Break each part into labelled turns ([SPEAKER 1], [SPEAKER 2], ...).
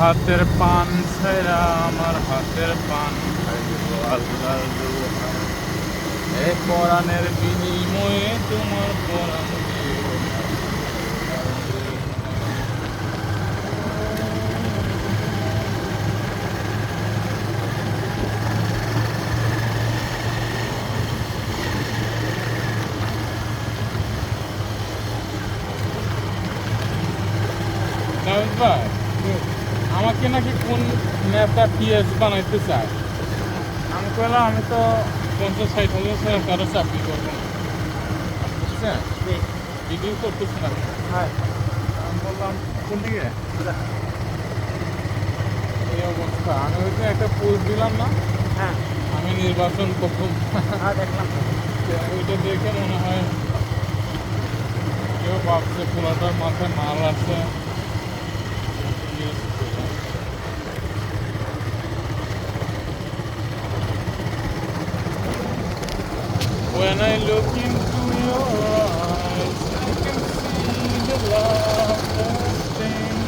[SPEAKER 1] হাতের পান ছেড়া আমার হাতের পান। এ পরাণের বিনিময়ে তোমার পরাণ ভাই আমাকে নাকি কোন নেতা পিএস বানাইতে চায়? আমি কইলাম আমি তো পঞ্চাশ ষাট হাজার টাকা কারও চাকরি করব। বুঝছেন ভিডিও করতেছি না।
[SPEAKER 2] হ্যাঁ।
[SPEAKER 1] আমি বললাম কোন দিকে? এই অবস্থা। আমি ওই হয়তো একটা পোস্ট দিলাম না?
[SPEAKER 2] হ্যাঁ।
[SPEAKER 1] আমি নির্বাচন প্রথম
[SPEAKER 2] হ্যাঁ দেখলাম।
[SPEAKER 1] ওইটা দেখে মনে হয় কেউ ভাবছে পোলাটার মাথায় মাল আছে When I look into your eyes, I can see the love thing.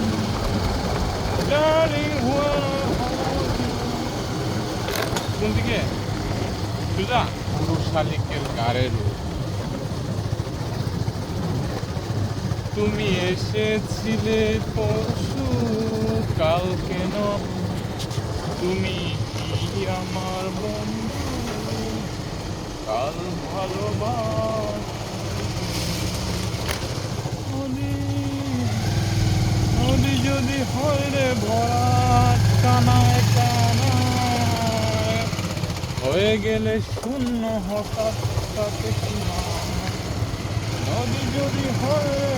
[SPEAKER 1] Darling, when I hold you. কোন দিকে সুজা পুরো শালিকের গাড়ের তুমি এসেছিলে পরশু কাল কেন তুমি কি আমার বন্ধু কাল ভালোবাস যদি হয় রে ভরাট কানায় কানায় হয়ে গেলে শূন্য হঠাৎ? নদী যদি হয় রে